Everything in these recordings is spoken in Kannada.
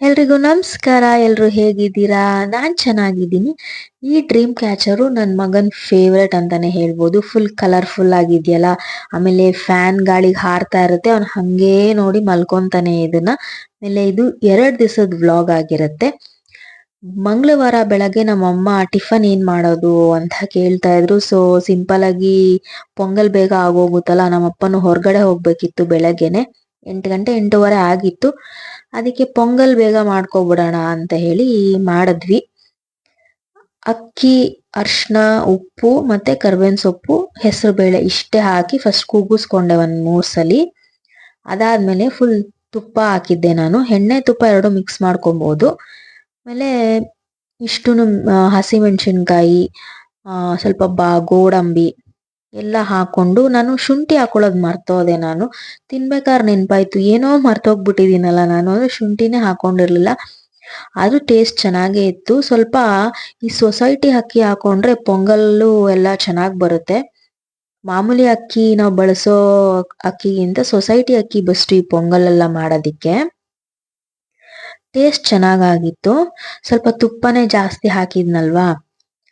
ಎಲ್ರಿಗೂ ನಮಸ್ಕಾರ ಎಲ್ಲರೂ ಹೇಗಿದ್ದೀರಾ? ನಾನು ಚೆನ್ನಾಗಿದ್ದೀನಿ. ಈ ಡ್ರೀಮ್ ಕ್ಯಾಚರು ನನ್ನ ಮಗನ್ ಫೇವ್ರೆಟ್ ಅಂತಾನೆ ಹೇಳ್ಬೋದು. ಫುಲ್ ಕಲರ್ಫುಲ್ ಆಗಿದೆಯಲ್ಲ. ಆಮೇಲೆ ಫ್ಯಾನ್ ಗಾಳಿಗೆ ಹಾರ್ತಾ ಇರುತ್ತೆ. ಅವ್ನು ಹಂಗೇ ನೋಡಿ ಮಲ್ಕೊಂತಾನೆ ಇದನ್ನ. ಆಮೇಲೆ ಇದು ಎರಡು ದಿವಸದ ವ್ಲಾಗ್ ಆಗಿರುತ್ತೆ. ಮಂಗಳವಾರ ಬೆಳಗ್ಗೆ ನಮ್ಮಮ್ಮ ಟಿಫನ್ ಏನು ಮಾಡೋದು ಅಂತ ಕೇಳ್ತಾ ಇದ್ರು. ಸೊ ಸಿಂಪಲ್ ಆಗಿ ಪೊಂಗಲ್ ಬೇಗ ಆಗೋಗುತ್ತಲ್ಲ ನಮ್ಮಪ್ಪನು ಹೊರಗಡೆ ಹೋಗ್ಬೇಕಿತ್ತು ಬೆಳಗ್ಗೆನೆ. ಎಂಟು ಗಂಟೆ, ಎಂಟೂವರೆ ಆಗಿತ್ತು. ಅದಕ್ಕೆ ಪೊಂಗಲ್ ಬೇಗ ಮಾಡ್ಕೊಬಿಡೋಣ ಅಂತ ಹೇಳಿ ಮಾಡಿದ್ವಿ. ಅಕ್ಕಿ ಅರ್ಶಿನ ಉಪ್ಪು ಮತ್ತೆ ಕರ್ಬೇವಿನ ಸೊಪ್ಪು, ಹೆಸರು ಬೇಳೆ ಇಷ್ಟೇ ಹಾಕಿ ಫಸ್ಟ್ ಕೂಗಿಸ್ಕೊಂಡೆ ಒಂದು ಮೂರು ಸಲಿ. ಅದಾದ್ಮೇಲೆ ಫುಲ್ ತುಪ್ಪ ಹಾಕಿದ್ದೆ ನಾನು. ಎಣ್ಣೆ, ತುಪ್ಪ ಎರಡು ಮಿಕ್ಸ್ ಮಾಡ್ಕೊಬೋದು. ಆಮೇಲೆ ಇಷ್ಟು ಹಸಿಮೆಣಸಿನ್ಕಾಯಿ ಸ್ವಲ್ಪ ಬಾ, ಗೋಡಂಬಿ ಎಲ್ಲ ಹಾಕೊಂಡು ನಾನು ಶುಂಠಿ ಹಾಕೊಳ್ಳೋದು ಮರ್ತೋದೆ ನಾನು. ತಿನ್ಬೇಕಾದ್ರೆ ನೆನ್ಪಾಯ್ತು. ಏನೋ ಮರ್ತೋಗ್ಬಿಟ್ಟಿದೀನಲ್ಲ ನಾನು. ಅಂದರೆ ಶುಂಠಿನೇ ಹಾಕೊಂಡಿರಲಿಲ್ಲ. ಅದು ಟೇಸ್ಟ್ ಚೆನ್ನಾಗೇ ಇತ್ತು. ಸ್ವಲ್ಪ ಈ ಸೊಸೈಟಿ ಅಕ್ಕಿ ಹಾಕೊಂಡ್ರೆ ಪೊಂಗಲ್ಲು ಎಲ್ಲ ಚೆನ್ನಾಗಿ ಬರುತ್ತೆ. ಮಾಮೂಲಿ ಅಕ್ಕಿ ನಾವು ಬಳಸೋ ಅಕ್ಕಿಗಿಂತ ಸೊಸೈಟಿ ಅಕ್ಕಿ ಬೆಸ್ಟ್ ಈ ಪೊಂಗಲ್ ಎಲ್ಲ ಮಾಡೋದಿಕ್ಕೆ. ಟೇಸ್ಟ್ ಚೆನ್ನಾಗಾಗಿತ್ತು. ಸ್ವಲ್ಪ ತುಪ್ಪನೇ ಜಾಸ್ತಿ ಹಾಕಿದ್ನಲ್ವಾ?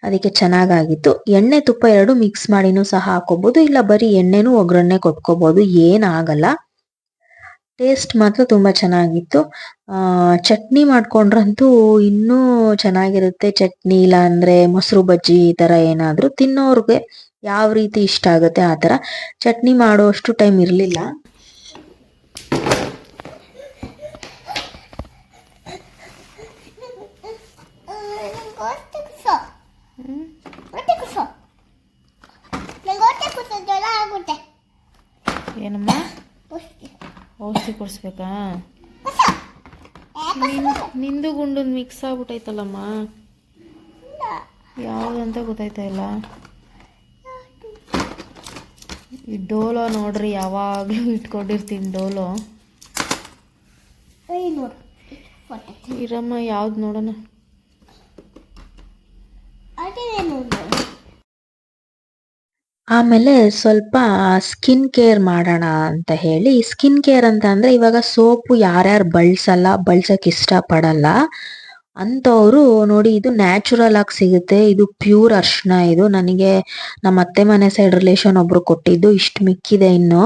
ಅದಕ್ಕೆ ಚೆನ್ನಾಗಾಗಿತ್ತು. ಎಣ್ಣೆ ತುಪ್ಪ ಎರಡು ಮಿಕ್ಸ್ ಮಾಡಿನೂ ಸಹ ಹಾಕೋಬಹುದು ಇಲ್ಲ ಬರೀ ಎಣ್ಣೆನೂ ಒಗ್ಗರಣೆ ಕೊಟ್ಕೋಬಹುದು ಏನಾಗಲ್ಲ. ಟೇಸ್ಟ್ ಮಾತ್ರ ತುಂಬಾ ಚೆನ್ನಾಗಿತ್ತು. ಚಟ್ನಿ ಮಾಡ್ಕೊಂಡ್ರಂತೂ ಇನ್ನೂ ಚೆನ್ನಾಗಿರುತ್ತೆ. ಚಟ್ನಿ ಇಲ್ಲ ಅಂದ್ರೆ ಮೊಸರು ಬಜ್ಜಿ ಈ ತರ ಏನಾದ್ರು ತಿನ್ನೋರ್ಗೆ ಯಾವ ರೀತಿ ಇಷ್ಟ ಆಗುತ್ತೆ ಆ ತರ ಚಟ್ನಿ ಮಾಡೋಷ್ಟು ಟೈಮ್ ಇರ್ಲಿಲ್ಲ. ಏನಮ್ಮ? ಔಷಧಿ. ಕೊಡಿಸ್ಬೇಕಾ? ನಿಂದು ಗುಂಡು ಮಿಕ್ಸ್ ಆಗ್ಬಿಟ್ಟೈತಲ್ಲಮ್ಮ ಯಾವುದಂತ ಗೊತ್ತಾಯ್ತಾ ಇಲ್ಲ. ಈ ಡೋಲೋ ನೋಡ್ರಿ ಯಾವಾಗಲೂ ಇಟ್ಕೊಂಡಿರ್ತೀನಿ ಡೋಲೋ. ಇರಮ್ಮ ಯಾವ್ದು ನೋಡೋಣ. ಆಮೇಲೆ ಸ್ವಲ್ಪ ಸ್ಕಿನ್ ಕೇರ್ ಮಾಡೋಣ ಅಂತ ಹೇಳಿ ಸ್ಕಿನ್ ಕೇರ್ ಅಂತ ಅಂದ್ರೆ ಇವಾಗ ಸೋಪು ಯಾರ್ಯಾರು ಬಳಸಲ್ಲ, ಬಳಸಕ್ ಇಷ್ಟ ಪಡಲ್ಲ ಅಂತವ್ರು ನೋಡಿ ಇದು ನ್ಯಾಚುರಲ್ ಆಗಿ ಸಿಗುತ್ತೆ, ಇದು ಪ್ಯೂರ್ ಅರ್ಶನ ಇದು. ನನಗೆ ನಮ್ಮ ಅತ್ತೆ ಮನೆ ಸೈಡ್ ರಿಲೇಷನ್ ಒಬ್ರು ಕೊಟ್ಟಿದ್ದು, ಇಷ್ಟು ಮಿಕ್ಕಿದೆ ಇನ್ನು.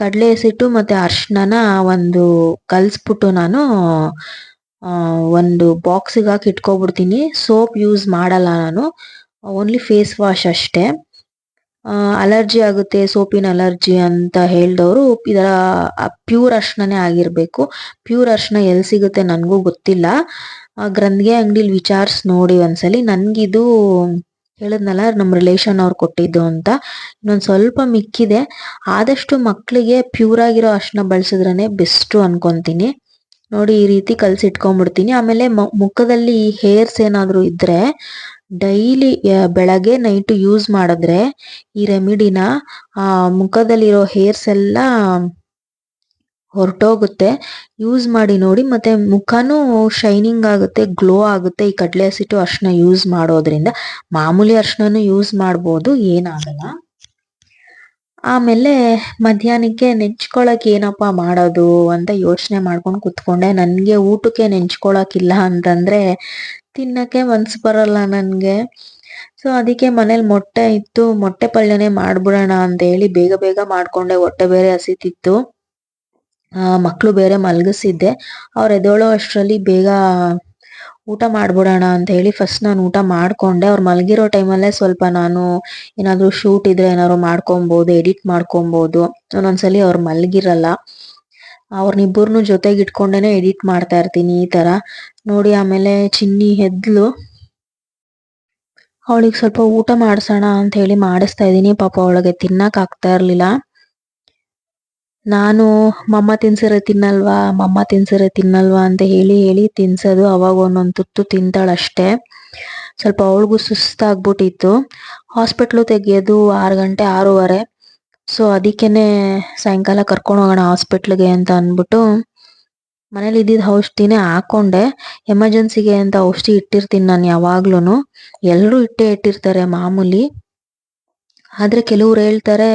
ಕಡಲೆ ಹಸಿಟ್ಟು ಮತ್ತೆ ಅರ್ಶನನ ಒಂದು ಕಲ್ಸ್ಬಿಟ್ಟು ನಾನು ಒಂದು ಬಾಕ್ಸಿಗೆ ಹಾಕಿ ಇಟ್ಕೊಬಿಡ್ತೀನಿ. ಸೋಪ್ ಯೂಸ್ ಮಾಡಲ್ಲ ನಾನು ಓನ್ಲಿ ಫೇಸ್ ವಾಶ್ ಅಷ್ಟೇ. ಅಲರ್ಜಿ ಆಗುತ್ತೆ, ಸೋಪಿನ ಅಲರ್ಜಿ ಅಂತ ಹೇಳಿದವರು ಇದರ ಪ್ಯೂರ್ ಅರ್ಶನನೇ ಆಗಿರ್ಬೇಕು. ಪ್ಯೂರ್ ಅರ್ಶನ ಎಲ್ಲಿ ಸಿಗುತ್ತೆ ನನಗೂ ಗೊತ್ತಿಲ್ಲ. ಗ್ರಂಥಿಗೆ ಅಂಗಡಿಲಿ ವಿಚಾರಿಸಿ ನೋಡಿ ಒಂದ್ಸಲಿ. ನನ್ಗಿದು ಹೇಳಿದ್ನಲ್ಲ ನಮ್ಮ ರಿಲೇಶನ್ ಅವ್ರು ಕೊಟ್ಟಿದ್ದು ಅಂತ. ಇನ್ನೊಂದು ಸ್ವಲ್ಪ ಮಿಕ್ಕಿದೆ. ಆದಷ್ಟು ಮಕ್ಕಳಿಗೆ ಪ್ಯೂರ್ ಆಗಿರೋ ಅರ್ಶನ ಬಳಸಿದ್ರೇನೆ ಬೆಸ್ಟ್ ಅನ್ಕೊಂತೀನಿ. ನೋಡಿ ಈ ರೀತಿ ಕಲ್ಸಿಟ್ಕೊಂಡ್ಬಿಡ್ತೀನಿ. ಆಮೇಲೆ ಮುಖದಲ್ಲಿ ಹೇರ್ಸ್ ಏನಾದರೂ ಇದ್ರೆ ಡೈಲಿ ಬೆಳಗ್ಗೆ ನೈಟ್ ಯೂಸ್ ಮಾಡಿದ್ರೆ ಈ ರೆಮಿಡಿನ ಮುಖದಲ್ಲಿರೋ ಹೇರ್ಸ್ ಎಲ್ಲ ಹೊರಟೋಗುತ್ತೆ. ಯೂಸ್ ಮಾಡಿ ನೋಡಿ, ಮತ್ತೆ ಮುಖನೂ ಶೈನಿಂಗ್ ಆಗುತ್ತೆ, ಗ್ಲೋ ಆಗುತ್ತೆ. ಈ ಕಡಲೆ ಹಸಿಟ್ಟು ಅರ್ಶನ ಯೂಸ್ ಮಾಡೋದ್ರಿಂದ, ಮಾಮೂಲಿ ಅರ್ಶನೂ ಯೂಸ್ ಮಾಡ್ಬೋದು, ಏನಾಗಲ್ಲ. ಆಮೇಲೆ ಮಧ್ಯಾಹ್ನಕ್ಕೆ ನೆಂಚ್ಕೊಳಕ್ ಏನಪ್ಪ ಮಾಡೋದು ಅಂತ ಯೋಚನೆ ಮಾಡ್ಕೊಂಡು ಕುತ್ಕೊಂಡೆ. ನನಗೆ ಊಟಕ್ಕೆ ನೆಂಚ್ಕೊಳಕ್ ಅಂತಂದ್ರೆ ತಿನ್ನಕ್ಕೆ ಮನ್ಸು ಬರಲ್ಲ ನನಗೆ. ಸೊ ಅದಕ್ಕೆ ಮನೇಲಿ ಮೊಟ್ಟೆ ಇತ್ತು. ಮೊಟ್ಟೆ ಪಲ್ಯನೇ ಮಾಡ್ಬಿಡೋಣ ಅಂತ ಹೇಳಿ ಬೇಗ ಬೇಗ ಮಾಡ್ಕೊಂಡೆ. ಹೊಟ್ಟೆ ಬೇರೆ ಹಸಿತಿತ್ತು. ಮಕ್ಕಳು ಬೇರೆ ಮಲಗಿಸಿದ್ದೆ. ಅವ್ರು ಎದ್ದೇಳೋ ಅಷ್ಟರಲ್ಲಿ ಬೇಗ ಊಟ ಮಾಡ್ಬಿಡೋಣ ಅಂತ ಹೇಳಿ ಫಸ್ಟ್ ನಾನು ಊಟ ಮಾಡ್ಕೊಂಡೆ. ಅವ್ರು ಮಲಗಿರೋ ಟೈಮಲ್ಲೇ ಸ್ವಲ್ಪ ನಾನು ಏನಾದರೂ ಶೂಟ್ ಇದ್ರೆ ಏನಾದ್ರು ಮಾಡ್ಕೊಬೋದು ಎಡಿಟ್ ಮಾಡ್ಕೊಬೋದು. ಒಂದೊಂದ್ಸಲಿ ಅವ್ರು ಮಲಗಿರಲ್ಲ. ಅವ್ರನ್ನಿಬ್ಬರನ್ನೂ ಜೊತೆಗೆ ಇಟ್ಕೊಂಡೇನೆ ಎಡಿಟ್ ಮಾಡ್ತಾ ಇರ್ತೀನಿ ಈ ಥರ ನೋಡಿ ಆಮೇಲೆ ಚಿನ್ನಿ ಹೆದ್ಲು. ಅವಳಿಗೆ ಸ್ವಲ್ಪ ಊಟ ಮಾಡಿಸೋಣ ಅಂತ ಹೇಳಿ ಮಾಡಿಸ್ತಾ ಇದ್ದೀನಿ. ಪಾಪ ಅವಳಿಗೆ ತಿನ್ನೋಕ್ಕಾಗ್ತಾ ಆಗ್ತಾ ಇರ್ಲಿಲ್ಲ. ನಾನು ಮಮ್ಮ ತಿನ್ಸರೆ ತಿನ್ನಲ್ವಾ, ಮಮ್ಮ ತಿನ್ಸರೆ ತಿನ್ನಲ್ವಾ ಅಂತ ಹೇಳಿ ಹೇಳಿ ತಿನ್ಸೋದು ಅವಾಗ ಒಂದೊಂದು ತುತ್ತು ತಿಂತಾಳಷ್ಟೇ ಸ್ವಲ್ಪ ಅವಳಿಗೂ ಸುಸ್ತಾಗ್ಬಿಟ್ಟಿತ್ತು. ಹಾಸ್ಪಿಟ್ಲು ತೆಗಿಯೋದು ಆರು ಗಂಟೆ, ಆರೂವರೆ. ಸೊ ಅದಕ್ಕೇನೆ ಸಾಯಂಕಾಲ ಕರ್ಕೊಂಡು ಹೋಗೋಣ ಹಾಸ್ಪಿಟ್ಲಿಗೆ ಅಂತ ಅಂದ್ಬಿಟ್ಟು ಮನೇಲಿ ಇದ್ದಿದ್ದ ಔಷಧಿನೇ ಹಾಕೊಂಡೆ. ಎಮರ್ಜೆನ್ಸಿಗೆ ಅಂತ ಔಷಧಿ ಇಟ್ಟಿರ್ತೀನಿ ನಾನು ಯಾವಾಗ್ಲೂ ಎಲ್ಲರೂ ಇಟ್ಟೇ ಇಟ್ಟಿರ್ತಾರೆ ಮಾಮೂಲಿ. ಆದರೆ ಕೆಲವ್ರು ಹೇಳ್ತಾರೆ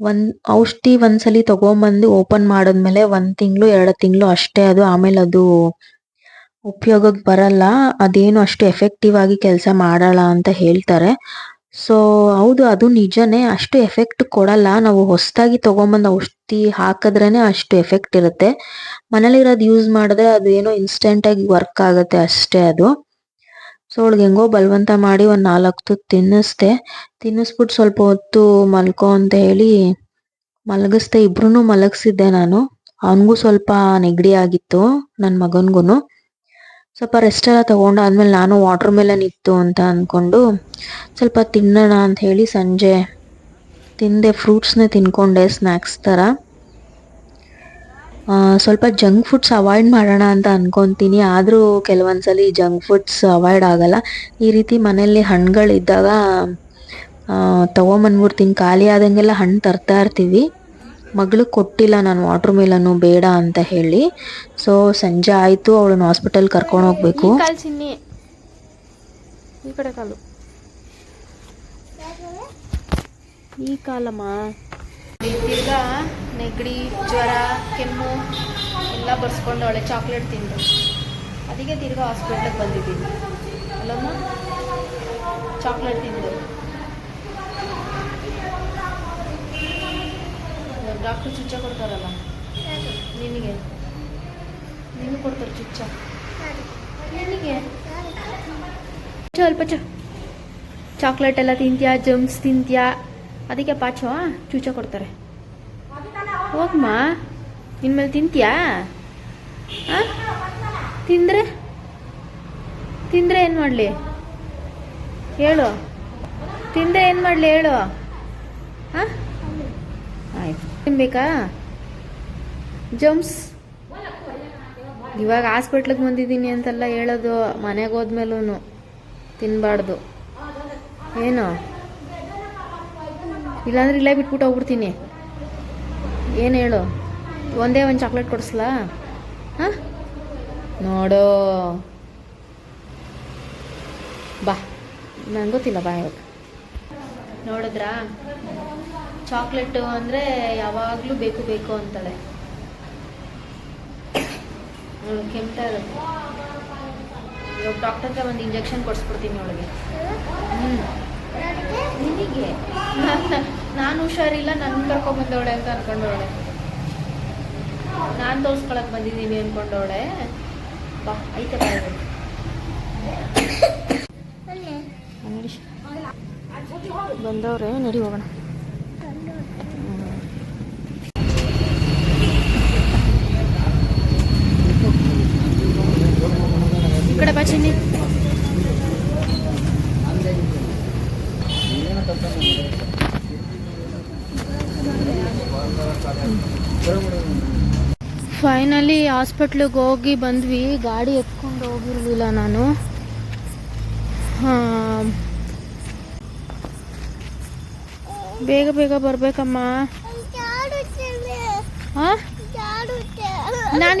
ಒಂದ್ ಔಷಧಿ ಒಂದ್ಸಲಿ ತಗೊಂಬಂದು ಓಪನ್ ಮಾಡಿದ್ಮೇಲೆ ಒಂದ್ ತಿಂಗಳು, ಎರಡು ತಿಂಗಳು ಅಷ್ಟೇ ಅದು. ಆಮೇಲೆ ಅದು ಉಪಯೋಗಕ್ಕೆ ಬರಲ್ಲ. ಅದೇನು ಅಷ್ಟು ಎಫೆಕ್ಟಿವ್ ಆಗಿ ಕೆಲಸ ಮಾಡಲ್ಲ ಅಂತ ಹೇಳ್ತಾರೆ. ಸೊ ಹೌದು, ಅದು ನಿಜನೇ. ಅಷ್ಟು ಎಫೆಕ್ಟ್ ಕೊಡಲ್ಲ. ನಾವು ಹೊಸದಾಗಿ ತಗೊಂಬಂದು ಔಷಧಿ ಹಾಕಿದ್ರೇನೆ ಅಷ್ಟು ಎಫೆಕ್ಟ್ ಇರುತ್ತೆ. ಮನೇಲಿರೋದು ಯೂಸ್ ಮಾಡಿದ್ರೆ ಅದು ಏನೋ ಇನ್ಸ್ಟೆಂಟಾಗಿ ವರ್ಕ್ ಆಗುತ್ತೆ ಅಷ್ಟೇ ಅದು. ಸೊ ಅವಳಿಗೆ ಹೆಂಗೋ ಬಲವಂತ ಮಾಡಿ ಒಂದು ನಾಲ್ಕು ತುತ್ತು ತಿನ್ನಿಸ್ದೆ. ತಿನ್ನಿಸ್ಬಿಟ್ಟು ಸ್ವಲ್ಪ ಹೊತ್ತು ಮಲ್ಕೋ ಅಂತ ಹೇಳಿ ಮಲಗಿಸ್ದೆ. ಇಬ್ರು ಮಲಗಿಸಿದ್ದೆ ನಾನು. ಅವನಿಗೂ ಸ್ವಲ್ಪ ನೆಗಡಿ ಆಗಿತ್ತು ನನ್ನ ಮಗನಿಗೂ ಸ್ವಲ್ಪ ರೆಸ್ಟ್ ಎಲ್ಲ ತಗೊಂಡಾದ್ಮೇಲೆ ನಾನು ವಾಟರ್ ಮೆಲನ್ ಇತ್ತು ಅಂತ ಅಂದ್ಕೊಂಡು ಸ್ವಲ್ಪ ತಿನ್ನೋಣ ಅಂತ ಹೇಳಿ ಸಂಜೆ ತಿಂದೆ. ಫ್ರೂಟ್ಸ್ನೇ ತಿನ್ಕೊಂಡೆ ಸ್ನ್ಯಾಕ್ಸ್ ಥರ ಸ್ವಲ್ಪ ಜಂಕ್ ಫುಡ್ಸ್ ಅವಾಯ್ಡ್ ಮಾಡೋಣ ಅಂತ ಅನ್ಕೊಂತೀನಿ. ಆದರೂ ಕೆಲವೊಂದ್ಸಲಿ ಜಂಕ್ ಫುಡ್ಸ್ ಅವಾಯ್ಡ್ ಆಗಲ್ಲ. ಈ ರೀತಿ ಮನೆಯಲ್ಲಿ ಹಣ್ಣುಗಳಿದ್ದಾಗ ತೊಗೊಂಬಂದ್ಬಿಡ್ತೀನಿ ಖಾಲಿ ಆದಂಗೆಲ್ಲ ಹಣ್ಣು ತರ್ತಾ ಇರ್ತೀವಿ. ಮಗಳು ಕೊಟ್ಟಿಲ್ಲ ನಾನು ವಾಟರ್ ಮೇಲನ್ನು ಬೇಡ ಅಂತ ಹೇಳಿ. ಸೊ ಸಂಜೆ ಆಯಿತು, ಅವಳನ್ನ ಹಾಸ್ಪಿಟಲ್ ಕರ್ಕೊಂಡು ಹೋಗ್ಬೇಕು. ಈ ಈ ಕಾಲಮ್ಮ. ತಿರ್ಗಾ ನೆಗಡಿ, ಜ್ವರ, ಕೆಮ್ಮು ಎಲ್ಲ ಬರ್ಸ್ಕೊಂಡವಳೆ ಚಾಕ್ಲೇಟ್ ತಿಂದು. ಅದಕ್ಕೆ ತಿರ್ಗಾ ಹಾಸ್ಪಿಟ್ಲಿಗೆ ಬಂದಿದ್ದೀನಿ. ಅಲ್ಲಮ್ಮ? ಚಾಕ್ಲೇಟ್ ತಿಂದು. ಡಾಕ್ಟ್ರು ಚುಚ್ಚ ಕೊಡ್ತಾರಲ್ಲ? ನಿನಗೆ? ನಿನಗೆ ಕೊಡ್ತಾರೆ ಚುಚ್ಚ. ನಿನಗೆ? ಸ್ವಲ್ಪ ಚ. ಚಾಕ್ಲೇಟ್ ಎಲ್ಲ ತಿಂತ್ಯಾ ಜಮ್ಸ್ ತಿಂತ್ಯಾ? ಅದಕ್ಕೆ ಪಾಚೋ ಚೂಚ ಕೊಡ್ತಾರೆ. ಹೋಗಮ್ಮ ನಿನ್ಮೇಲೆ ತಿಂತೀಯಾ? ಹಾಂ ತಿಂದ್ರೆ? ತಿಂದ್ರೆ ಏನು ಮಾಡಲಿ? ಹೇಳು. ತಿಂದ್ರೆ ಏನು ಮಾಡಲಿ ಹೇಳು? ಹಾಂ ಆಯ್ತು. ತಿನ್ಬೇಕಾ? ಜಮ್ಸ್? ಇವಾಗ ಹಾಸ್ಪಿಟ್ಲಿಗೆ ಬಂದಿದ್ದೀನಿ ಅಂತೆಲ್ಲ ಹೇಳೋದು, ಮನೆಗೆ ಹೋದ್ಮೇಲೂ ತಿನ್ನಬಾರ್ದು ಏನು? ಇಲ್ಲಾಂದ್ರೆ ಇಲ್ಲೇ ಬಿಟ್ಬಿಟ್ಟು ಹೋಗ್ಬಿಡ್ತೀನಿ. ಏನು ಹೇಳು? ಒಂದೇ ಒಂದು ಚಾಕ್ಲೇಟ್ ಕೊಡಿಸ್ಲಾ? ಹಾಂ? ನೋಡು. ಬಾ. ನಂಗೆ ಗೊತ್ತಿಲ್ಲ, ಬಾ ಇವಾಗ. ನೋಡಿದ್ರಾ? ಚಾಕ್ಲೇಟು ಅಂದರೆ ಯಾವಾಗಲೂ ಬೇಕು ಬೇಕು ಅಂತಾಳೆ. ಕೆಮ್ತಾ ಇರುತ್ತೆ. ಇವಾಗ ಡಾಕ್ಟರ್ ಹತ್ರ ಒಂದು ಇಂಜೆಕ್ಷನ್ ಕೊಡಿಸ್ಬಿಡ್ತೀನಿ ಅವಳಿಗೆ. ಹ್ಞೂ ನಾನು ಹುಷಾರಿಲ್ಲ ನನ್ನ ಕರ್ಕೊಂಬಂದವಳೆ ಅಂತ ಅನ್ಕೊಂಡವಳೆ. ನಾನು ತೋರ್ಸ್ಕೊಳಕ್ ಬಂದಿದ್ದೀನಿ ಅನ್ಕೊಂಡವಳೆ. ಬಾ ಐತೆ ಬಂದವ್ರೆ ನಡಿ ಹೋಗೋಣ ಹ್ಮ್. ಈ ಕಡೆ ಬಾ ಚಿನ್ನಿ ಫೈನಲಿ ಹಾಸ್ಪಿಟ್ಲಿಗೆ ಹೋಗಿ ಬಂದ್ವಿ. ಗಾಡಿ ಎತ್ಕೊಂಡು ಹೋಗಿರಲಿಲ್ಲ ನಾನು. ಬೇಗ ಬೇಗ ಬರ್ಬೇಕಮ್ಮ.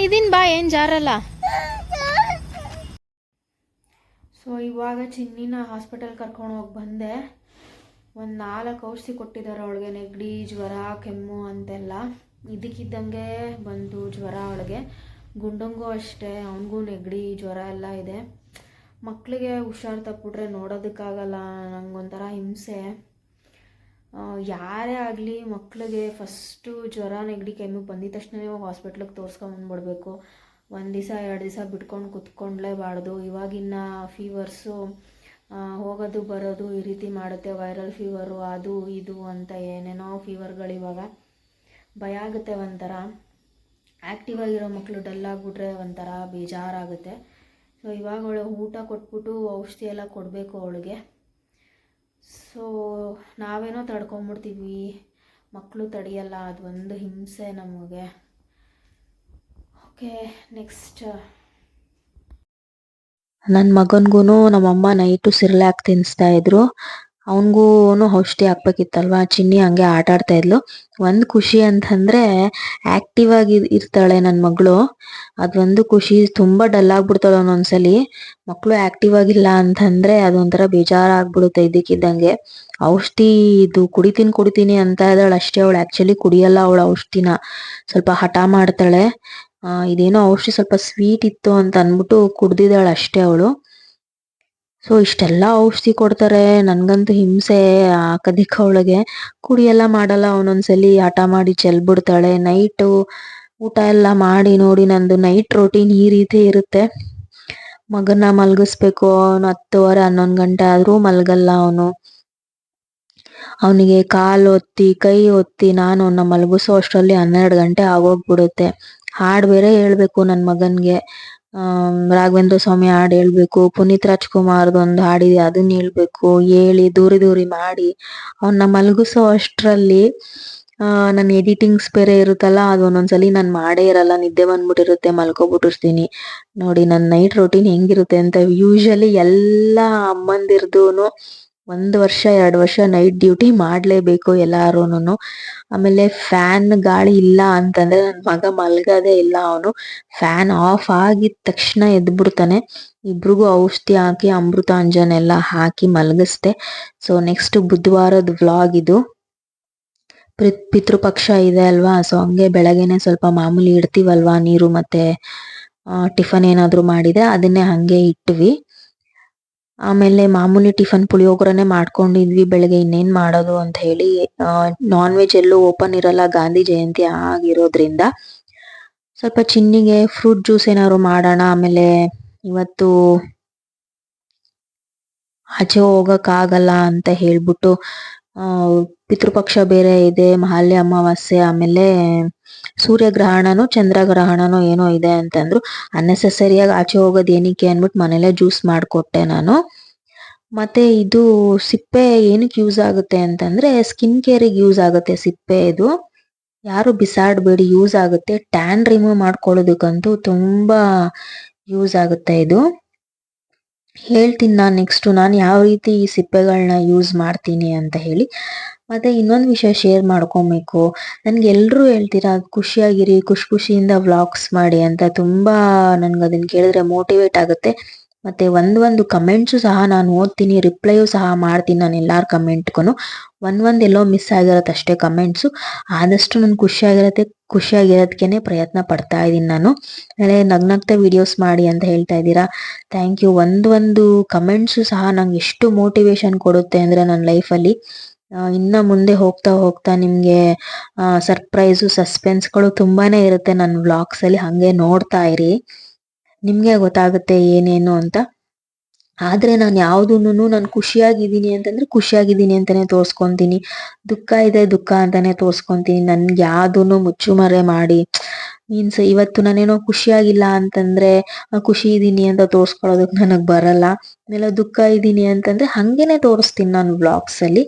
ಇದೀನಿ ಬಾ, ಏನು ಜಾರಲ್ಲ. ಸೊ ಇವಾಗ ಚಿನ್ನಿನ ಹಾಸ್ಪಿಟಲ್ ಕರ್ಕೊಂಡು ಹೋಗಿ ಬಂದೆ. ಒಂದು ನಾಲ್ಕು ಔಷಧಿ ಕೊಟ್ಟಿದ್ದಾರೆ ಅವಳಿಗೆ, ನೆಗಡಿ, ಜ್ವರ, ಕೆಮ್ಮು ಅಂತೆಲ್ಲ. ಇದಕ್ಕಿದ್ದಂಗೆ ಬಂತು ಜ್ವರ ಅವಳಿಗೆ. ಗುಂಡಂಗೂ ಅಷ್ಟೇ, ಅವನಿಗೂ ನೆಗಡಿ, ಜ್ವರ ಎಲ್ಲ ಇದೆ. ಮಕ್ಕಳಿಗೆ ಹುಷಾರು ತಪ್ಪಿಬಿಟ್ರೆ ನೋಡೋದಕ್ಕಾಗಲ್ಲ, ನಂಗೊಂಥರ ಹಿಂಸೆ. ಯಾರೇ ಆಗಲಿ ಮಕ್ಕಳಿಗೆ ಫಸ್ಟು ಜ್ವರ, ನೆಗಡಿ ಕೆಮ್ಮಿಗೆ ಬಂದಿದ ತಕ್ಷಣವೇ ಹಾಸ್ಪಿಟ್ಲಿಗೆ ತೋರಿಸ್ಕೊಂಬಂದ್ಬಿಡ್ಬೇಕು ಒಂದು ದಿವಸ ಎರಡು ದಿವಸ ಬಿಟ್ಕೊಂಡು ಕುತ್ಕೊಂಡ್ಲೇಬಾರ್ದು. ಇವಾಗಿನ ಫೀವರ್ಸು ಹೋಗೋದು ಬರೋದು ಈ ರೀತಿ ಮಾಡುತ್ತೆ. ವೈರಲ್ ಫೀವರು, ಅದು, ಇದು ಅಂತ ಏನೇನೋ ಫೀವರ್ಗಳು ಇವಾಗ ಭಯ ಆಗುತ್ತೆ ಒಂಥರ. ಆ್ಯಕ್ಟಿವ್ ಆಗಿರೋ ಮಕ್ಕಳು ಡಲ್ ಆಗಿಬಿಟ್ರೆ ಒಂಥರ ಬೇಜಾರಾಗುತ್ತೆ. ಸೊ ಇವಾಗ ಅವಳು ಊಟ ಕೊಟ್ಬಿಟ್ಟು ಔಷಧಿ ಎಲ್ಲ ಕೊಡಬೇಕು ಅವಳಿಗೆ. ಸೊ ನಾವೇನೋ ತಡ್ಕೊಂಬಿಡ್ತೀವಿ. ಮಕ್ಕಳು ತಡೆಯಲ್ಲ ಅದು ಒಂದು ಹಿಂಸೆ ನಮಗೆ. ಓಕೆ ನೆಕ್ಸ್ಟ್ ನನ್ನ ಮಗನಿಗೂ ನಮ್ಮಮ್ಮ ನೈಟು ಸಿರ್ಲಾಕ್ ತಿನ್ನಿಸ್ತಾ ಇದ್ರು. ಅವನಿಗೂ ಔಷಧಿ ಹಾಕ್ಬೇಕಿತ್ತಲ್ವಾ? ಚಿನ್ನಿ ಹಂಗೆ ಆಟ ಆಡ್ತಾ ಇದ್ಲು. ಒಂದು ಖುಷಿ ಅಂತಂದ್ರೆ ಆಕ್ಟಿವ್ ಆಗಿ ಇರ್ತಾಳೆ ನನ್ನ ಮಗಳು. ಅದೊಂದು ಖುಷಿ ತುಂಬಾ ಡಲ್ ಆಗ್ಬಿಡ್ತಾಳೆ ಒಂದೊಂದ್ಸಲಿ. ಮಕ್ಕಳು ಆಕ್ಟಿವ್ ಆಗಿಲ್ಲ ಅಂತಂದ್ರೆ ಅದೊಂಥರ ಬೇಜಾರಾಗ್ಬಿಡುತ್ತೆ ಇದಕ್ಕಿದ್ದಂಗೆ ಔಷಧಿ ಇದು ಕುಡಿತೀನಿ ಕುಡಿತೀನಿ ಅಂತ ಇದ್ದಾಳೆ ಅಷ್ಟೇ ಅವಳು. ಆಕ್ಚುಲಿ ಕುಡಿಯಲ್ಲ ಅವಳು ಔಷಧಿನ ಸ್ವಲ್ಪ ಹಠ ಮಾಡ್ತಾಳೆ. ಇದೇನೋ ಔಷಧಿ ಸ್ವಲ್ಪ ಸ್ವೀಟ್ ಇತ್ತು ಅಂತ ಅಂದ್ಬಿಟ್ಟು ಕುಡ್ದಿದ್ದಾಳೆ ಅಷ್ಟೇ ಅವಳು. ಸೊ ಇಷ್ಟೆಲ್ಲ ಔಷಧಿ ಕೊಡ್ತಾರೆ. ನನಗಂತೂ ಹಿಂಸೆ ಕದಿಕ ಅವಳಿಗೆ. ಕುಡಿಯೆಲ್ಲ ಮಾಡಲ್ಲ ಅವನೊಂದ್ಸಲಿ. ಹಠ ಮಾಡಿ ಚೆಲ್ಬಿಡ್ತಾಳೆ. ನೈಟು ಊಟ ಎಲ್ಲ ಮಾಡಿ ನೋಡಿ ನಂದು ನೈಟ್ ರೊಟೀನ್ ಈ ರೀತಿ ಇರುತ್ತೆ. ಮಗನ ಮಲಗಿಸ್ಬೇಕು. ಅವನು ಹತ್ತುವರೆ, ಹನ್ನೊಂದು ಗಂಟೆ ಆದ್ರೂ ಮಲಗಲ್ಲ ಅವನು. ಅವನಿಗೆ ಕಾಲು ಒತ್ತಿ, ಕೈ ಒತ್ತಿ ನಾನು ಅವನ್ನ ಮಲಗಿಸೋ ಅಷ್ಟರಲ್ಲಿ ಹನ್ನೆರಡು ಗಂಟೆ ಆಗೋಗ್ಬಿಡುತ್ತೆ. ಹಾಡು ಬೇರೆ ಹೇಳ್ಬೇಕು ನನ್ನ ಮಗನ್ಗೆ. ಆಮ್, ರಾಘವೇಂದ್ರ ಸ್ವಾಮಿ ಹಾಡು ಹೇಳ್ಬೇಕು ಪುನೀತ್ ರಾಜ್ಕುಮಾರ್ದೊಂದು ಹಾಡಿದೆ ಅದನ್ನ ಹೇಳ್ಬೇಕು ಹೇಳಿ ದೂರಿ ದೂರಿ ಮಾಡಿ. ಅವನ್ನ ಮಲಗಿಸೋ ಅಷ್ಟರಲ್ಲಿ ನನ್ನ ಎಡಿಟಿಂಗ್ಸ್ ಬೇರೆ ಇರುತ್ತಲ್ಲ ಅದು ಒಂದೊಂದ್ಸಲಿ ನಾನು ಮಾಡೇ ಇರಲ್ಲ ನಿದ್ದೆ ಬಂದ್ಬಿಟ್ಟಿರುತ್ತೆ ಮಲ್ಕೊಬಿಟ್ಟಿರ್ತೀನಿ. ನೋಡಿ ನನ್ನ ನೈಟ್ ರೊಟೀನ್ ಹೆಂಗಿರುತ್ತೆ ಅಂತ ಯೂಶಲಿ ಎಲ್ಲ ಅಮ್ಮಂದಿರ್ದೂನು ಒಂದು ವರ್ಷ, ಎರಡು ವರ್ಷ ನೈಟ್ ಡ್ಯೂಟಿ ಮಾಡಲೇಬೇಕು ಎಲ್ಲಾರೂನು ಆಮೇಲೆ ಫ್ಯಾನ್ ಗಾಳಿ ಇಲ್ಲ ಅಂತಂದ್ರೆ ನನ್ನ ಮಗ ಮಲ್ಗದೇ ಇಲ್ಲ ಅವನು. ಫ್ಯಾನ್ ಆಫ್ ಆಗಿದ ತಕ್ಷಣ ಎದ್ಬಿಡ್ತಾನೆ. ಇಬ್ರಿಗೂ ಔಷಧಿ ಹಾಕಿ ಅಮೃತಾಂಜನ್ ಎಲ್ಲ ಹಾಕಿ ಮಲಗಿಸ್ದೆ. ಸೊ ನೆಕ್ಸ್ಟ್ ಬುಧವಾರದ ವ್ಲಾಗ್ ಇದು. ಪಿತೃಪಕ್ಷ ಇದೆ ಅಲ್ವಾ? ಸೊ ಹಂಗೆ ಬೆಳಗ್ಗೆನೆ ಸ್ವಲ್ಪ ಮಾಮೂಲಿ ಇಡ್ತೀವಲ್ವಾ? ನೀರು ಮತ್ತೆ ಟಿಫನ್ ಏನಾದರೂ ಮಾಡಿದೆ. ಅದನ್ನೇ ಹಂಗೆ ಇಟ್ವಿ. ಆಮೇಲೆ ಮಾಮೂಲಿ ಟಿಫನ್ ಪುಳಿಯೋಗರನೆ ಮಾಡ್ಕೊಂಡಿದ್ವಿ, ಬೆಳಗ್ಗೆ ಇನ್ನೇನ್ ಮಾಡೋದು ಅಂತ ಹೇಳಿ. ನಾನ್ ವೆಜ್ ಎಲ್ಲೂ ಓಪನ್ ಇರಲ್ಲ, ಗಾಂಧಿ ಜಯಂತಿ ಆಗಿರೋದ್ರಿಂದ. ಸ್ವಲ್ಪ ಚಿನ್ನಿಗೆ ಫ್ರೂಟ್ ಜ್ಯೂಸ್ ಏನಾದ್ರು ಮಾಡೋಣ, ಆಮೇಲೆ ಇವತ್ತು ಆಚೆ ಹೋಗಕ್ಕಾಗಲ್ಲ ಅಂತ ಹೇಳ್ಬಿಟ್ಟು ಪಿತೃಪಕ್ಷ ಬೇರೆ ಇದೆ ಮಹಾಲ್ಯ ಅಮಾವಾಸ್ಯೆ, ಆಮೇಲೆ ಸೂರ್ಯಗ್ರಹಣನೋ ಚಂದ್ರಗ್ರಹಣನೋ ಏನೋ ಇದೆ ಅಂತಂದ್ರು. ಅನ್ನೆಸೆಸರಿಯಾಗಿ ಆಚೆ ಹೋಗೋದು ಏನಕ್ಕೆ ಅನ್ಬಿಟ್ಟು ಮನೇಲೆ ಜ್ಯೂಸ್ ಮಾಡಿಕೊಟ್ಟೆ ನಾನು. ಮತ್ತೆ ಇದು ಸಿಪ್ಪೆ ಏನಕ್ಕೆ ಯೂಸ್ ಆಗುತ್ತೆ ಅಂತಂದ್ರೆ ಸ್ಕಿನ್ ಕೇರಿಗೆ ಯೂಸ್ ಆಗುತ್ತೆ ಸಿಪ್ಪೆ ಇದು. ಯಾರು ಬಿಸಾಡಬೇಡಿ ಯೂಸ್ ಆಗುತ್ತೆ. ಟ್ಯಾನ್ ರಿಮೂವ್ ಮಾಡ್ಕೊಳ್ಳೋದಕ್ಕಂತೂ ತುಂಬಾ ಯೂಸ್ ಆಗುತ್ತೆ ಇದು. ಹೇಳ್ತೀನಿ ನಾನು ನೆಕ್ಸ್ಟು ನಾನು ಯಾವ ರೀತಿ ಈ ಸಿಪ್ಪೆಗಳನ್ನ ಯೂಸ್ ಮಾಡ್ತೀನಿ ಅಂತ ಹೇಳಿ ಮತ್ತೆ ಇನ್ನೊಂದು ವಿಷಯ ಶೇರ್ ಮಾಡ್ಕೊಬೇಕು. ನನಗೆ ಎಲ್ಲರೂ ಹೇಳ್ತೀರಾ, ಖುಷಿಯಾಗಿರಿ, ಖುಷಿ ಖುಷಿಯಿಂದ ವ್ಲಾಗ್ಸ್ ಮಾಡಿ ಅಂತ ತುಂಬಾ ನನಗೆ ಅದನ್ನ ಕೇಳಿದ್ರೆ ಮೋಟಿವೇಟ್ ಆಗುತ್ತೆ. ಮತ್ತೆ ಒಂದ್ ಒಂದು ಕಮೆಂಟ್ಸು ಸಹ ನಾನು ಓದ್ತೀನಿ ರಿಪ್ಲೈಯು ಸಹ ಮಾಡ್ತೀನಿ ನಾನು ಎಲ್ಲಾರ ಕಮೆಂಟ್ಗೂ ಒಂದ್ ಒಂದ್ ಎಲ್ಲೋ ಮಿಸ್ ಆಗಿರತ್ತೆ ಅಷ್ಟೇ ಕಮೆಂಟ್ಸು ಆದಷ್ಟು ನನ್ ಖುಷಿಯಾಗಿರತ್ತೆ ಖುಷಿಯಾಗಿರೋದಕ್ಕೇನೆ ಪ್ರಯತ್ನ ಪಡ್ತಾ ಇದ್ದೀನಿ ನಾನು. ನಾಳೆ ನಗ್ನಗ್ತಾ ವಿಡಿಯೋಸ್ ಮಾಡಿ ಅಂತ ಹೇಳ್ತಾ ಇದ್ದೀರಾ? ಥ್ಯಾಂಕ್ ಯು ಒಂದೊಂದು ಒಂದು ಕಮೆಂಟ್ಸು ಸಹ ನಂಗೆ ಎಷ್ಟು ಮೋಟಿವೇಶನ್ ಕೊಡುತ್ತೆ ಅಂದರೆ ನನ್ನ ಲೈಫಲ್ಲಿ ಇನ್ನು ಮುಂದೆ ಹೋಗ್ತಾ ಹೋಗ್ತಾ ನಿಮಗೆ ಸರ್ಪ್ರೈಸು ಸಸ್ಪೆನ್ಸ್ಗಳು ತುಂಬಾ ಇರುತ್ತೆ ನನ್ನ ವ್ಲಾಗ್ಸಲ್ಲಿ ಹಂಗೆ ನೋಡ್ತಾ ಇರಿ. ನಿಮ್ಗೆ ಗೊತ್ತಾಗುತ್ತೆ ಏನೇನು ಅಂತ. ಆದ್ರೆ ನಾನು ಯಾವುದನ್ನು ನಾನು ಖುಷಿಯಾಗಿದ್ದೀನಿ ಅಂತಂದ್ರೆ ಖುಷಿಯಾಗಿದ್ದೀನಿ ಅಂತಾನೆ ತೋರಿಸ್ಕೊತೀನಿ. ದುಃಖ ಇದೆ ದುಃಖ ಅಂತಾನೆ ತೋರಿಸ್ಕೊತೀನಿ. ನನ್ಗೆ ಯಾವುದನ್ನು ಮುಚ್ಚುಮರೆ ಮಾಡಿ. ಮೀನ್ಸ್ ಇವತ್ತು ನಾನೇನೋ ಖುಷಿಯಾಗಿಲ್ಲ ಅಂತಂದ್ರೆ ಖುಷಿ ಇದ್ದೀನಿ ಅಂತ ತೋರಿಸ್ಕೊಳ್ಳೋದಕ್ಕೆ ನನಗೆ ಬರಲ್ಲ. ಆಮೇಲೆ ದುಃಖ ಇದ್ದೀನಿ ಅಂತಂದ್ರೆ ಹಂಗೇನೆ ತೋರಿಸ್ತೀನಿ ನಾನು ವ್ಲಾಗ್ಸ್ ಅಲ್ಲಿ.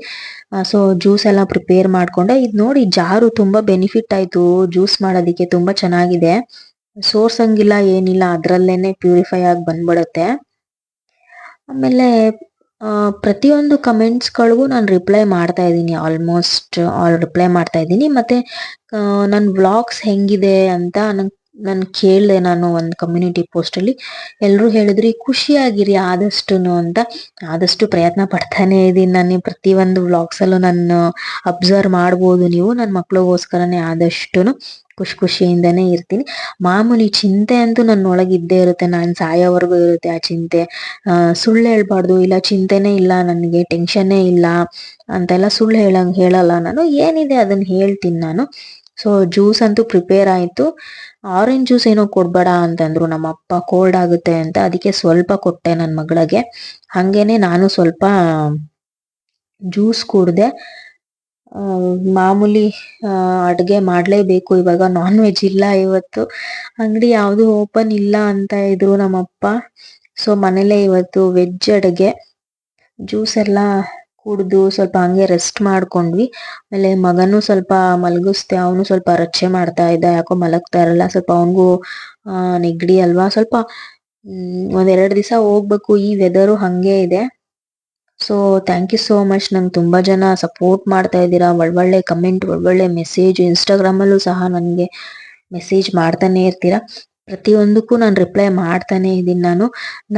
ಸೊ ಜ್ಯೂಸ್ ಎಲ್ಲ ಪ್ರಿಪೇರ್ ಮಾಡ್ಕೊಂಡೆ. ಇದು ನೋಡಿ ಜಾರು ತುಂಬಾ ಬೆನಿಫಿಟ್ ಆಯ್ತು. ಜ್ಯೂಸ್ ಮಾಡೋದಿಕ್ಕೆ ತುಂಬಾ ಚೆನ್ನಾಗಿದೆ. ಸೋರ್ಸಂಗಿಲ್ಲ, ಏನಿಲ್ಲ, ಅದರಲ್ಲೇನೆ ಪ್ಯೂರಿಫೈ ಆಗಿ ಬಂದ್ಬಿಡುತ್ತೆ. ಆಮೇಲೆ ಪ್ರತಿಯೊಂದು ಕಮೆಂಟ್ಸ್ಗಳಿಗೂ ನಾನು ರಿಪ್ಲೈ ಮಾಡ್ತಾ ಇದ್ದೀನಿ ಆಲ್ಮೋಸ್ಟ್ ಆಲ್ ರಿಪ್ಲೈ ಮಾಡ್ತಾ ಇದ್ದೀನಿ. ಮತ್ತು ನನ್ನ ವ್ಲಾಗ್ಸ್ ಹೆಂಗಿದೆ ಅಂತ ನಂಗೆ ನಾನು ಕೇಳಿದೆ ನಾನು ಒಂದು ಕಮ್ಯುನಿಟಿ ಪೋಸ್ಟಲ್ಲಿ ಎಲ್ಲರೂ ಹೇಳಿದ್ರಿ ಖುಷಿಯಾಗಿರಿ ಆದಷ್ಟು ಅಂತ. ಆದಷ್ಟು ಪ್ರಯತ್ನ ಪಡ್ತಾನೆ ಇದ್ದೀನಿ ನಾನು. ಪ್ರತಿಯೊಂದು ವ್ಲಾಗ್ಸಲ್ಲೂ ನಾನು ಅಬ್ಸರ್ವ್ ಮಾಡ್ಬೋದು ನೀವು ನನ್ನ ಮಕ್ಳಿಗೋಸ್ಕರನೇ ಆದಷ್ಟುನು. ಖುಷಿ ಖುಷಿಯಿಂದನೇ ಇರ್ತೀನಿ. ಮಾಮೂಲಿ ಚಿಂತೆ ಅಂತೂ ನನ್ನೊಳಗೆ ಇದ್ದೇ ಇರುತ್ತೆ. ನಾನು ಸಾಯೋವರೆಗೂ ಇರುತ್ತೆ ಆ ಚಿಂತೆ. ಸುಳ್ಳು ಹೇಳ್ಬಾರ್ದು. ಇಲ್ಲ, ಚಿಂತೆನೇ ಇಲ್ಲ. ನನಗೆ ಟೆನ್ಷನ್ನೇ ಇಲ್ಲ. ಅಂತೆಲ್ಲ ಸುಳ್ಳು ಹೇಳಂಗೆ ಹೇಳಲ್ಲ ನಾನು. ಏನಿದೆ ಅದನ್ನ ಹೇಳ್ತೀನಿ ನಾನು. ಸೊ ಜ್ಯೂಸ್ ಅಂತೂ ಪ್ರಿಪೇರ್ ಆಯಿತು. ಆರೆಂಜ್ ಜ್ಯೂಸ್ ಏನೋ ಕೊಡ್ಬೇಡ ಅಂತಂದ್ರು. ನಮ್ಮ ಅಪ್ಪ ಕೋಲ್ಡ್ ಆಗುತ್ತೆ ಅಂತ. ಅದಕ್ಕೆ ಸ್ವಲ್ಪ ಕೊಟ್ಟೆ ನನ್ನ ಮಗಳಿಗೆ. ಹಂಗೇನೆ ನಾನು ಸ್ವಲ್ಪ ಜ್ಯೂಸ್ ಕುಡ್ದೆ. ಮಾಮೂಲಿ ಅಡುಗೆ ಮಾಡಲೇಬೇಕು. ಇವಾಗ ನಾನ್ ವೆಜ್ ಇಲ್ಲ ಇವತ್ತು. ಅಂಗಡಿ ಯಾವುದು ಓಪನ್ ಇಲ್ಲ ಅಂತ ಇದ್ರು ನಮ್ಮಪ್ಪ. ಸೊ ಮನೇಲೆ ಇವತ್ತು ವೆಜ್ ಅಡುಗೆ. ಜ್ಯೂಸ್ ಎಲ್ಲ ಕುಡಿದು ಸ್ವಲ್ಪ ಹಂಗೆ ರೆಸ್ಟ್ ಮಾಡ್ಕೊಂಡ್ವಿ. ಆಮೇಲೆ ಮಗನು ಸ್ವಲ್ಪ ಮಲಗಿಸ್ದೆ. ಅವನು ಸ್ವಲ್ಪ ರಚೆ ಮಾಡ್ತಾ ಇದ್ದ. ಯಾಕೋ ಮಲಗ್ತಾ ಇರಲ್ಲ. ಸ್ವಲ್ಪ ಅವನಿಗೂ ನೆಗಡಿ ಅಲ್ವಾ. ಸ್ವಲ್ಪ ಒಂದೆರಡು ದಿವಸ ಹೋಗ್ಬೇಕು. ಈ ವೆದರು ಹಂಗೆ ಇದೆ. So thank you so much ನಂಗೆ ತುಂಬ ಜನ ಸಪೋರ್ಟ್ ಮಾಡ್ತಾ ಇದ್ದೀರಾ. ಒಳ್ಳೊಳ್ಳೆ ಕಮೆಂಟ್ ಒಳ್ಳೊಳ್ಳೆ ಮೆಸೇಜ್ ಇನ್ಸ್ಟಾಗ್ರಾಮಲ್ಲೂ ಸಹ ನನಗೆ ಮೆಸೇಜ್ ಮಾಡ್ತಾನೆ ಇರ್ತೀರಾ. ಪ್ರತಿಯೊಂದಕ್ಕೂ ನಾನು ರಿಪ್ಲೈ ಮಾಡ್ತಾನೆ ಇದ್ದೀನಿ ನಾನು.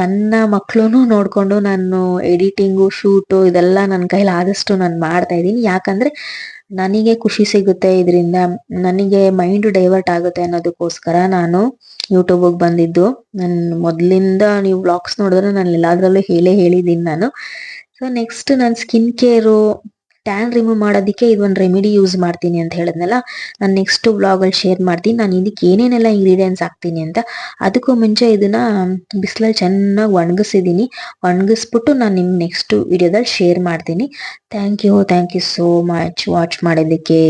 ನನ್ನ ಮಕ್ಕಳು ನೋಡಿಕೊಂಡು ನಾನು ಎಡಿಟಿಂಗು ಶೂಟು ಇದೆಲ್ಲ ನನ್ನ ಕೈಲಿ ಆದಷ್ಟು ನಾನು ಮಾಡ್ತಾ ಇದ್ದೀನಿ. ಯಾಕಂದರೆ ನನಗೆ ಖುಷಿ ಸಿಗುತ್ತೆ ಇದರಿಂದ. ನನಗೆ ಮೈಂಡ್ ಡೈವರ್ಟ್ ಆಗುತ್ತೆ ಅನ್ನೋದಕ್ಕೋಸ್ಕರ ನಾನು ಯೂಟ್ಯೂಬಿಗೆ ಬಂದಿದ್ದು. ನನ್ನ ಮೊದಲಿಂದ ನೀವು ವ್ಲಾಗ್ಸ್ ನೋಡಿದ್ರೆ ನಾನು ಎಲ್ಲದರಲ್ಲೂ ಹೇಳೇ ಹೇಳಿದ್ದೀನಿ ನಾನು. ಸೊ ನೆಕ್ಸ್ಟ್ ನಾನು ಸ್ಕಿನ್ ಕೇರು ಟ್ಯಾನ್ ರಿಮೂವ್ ಮಾಡೋದಕ್ಕೆ ಇದೊಂದು ರೆಮಿಡಿ ಯೂಸ್ ಮಾಡ್ತೀನಿ ಅಂತ ಹೇಳಿದ್ನಲ್ಲ. ನಾನು ನೆಕ್ಸ್ಟ್ ವ್ಲಾಗಲ್ಲಿ ಶೇರ್ ಮಾಡ್ತೀನಿ. ನಾನು ಇದಕ್ಕೆ ಏನೇನೆಲ್ಲ ಇಂಗ್ರೀಡಿಯೆಂಟ್ಸ್ ಹಾಕ್ತೀನಿ ಅಂತ. ಅದಕ್ಕೂ ಮುಂಚೆ ಇದನ್ನ ಬಿಸಿಲಲ್ಲಿ ಚೆನ್ನಾಗಿ ಒಣಗಿಸಿದ್ದೀನಿ ಒಣಗಿಸ್ಬಿಟ್ಟು ನಾನು ನಿಮ್ಗೆ ನೆಕ್ಸ್ಟ್ ವಿಡಿಯೋದಲ್ಲಿ ಶೇರ್ ಮಾಡ್ತೀನಿ. Thank you thank you so much watch ಮಾಡೋದಕ್ಕೆ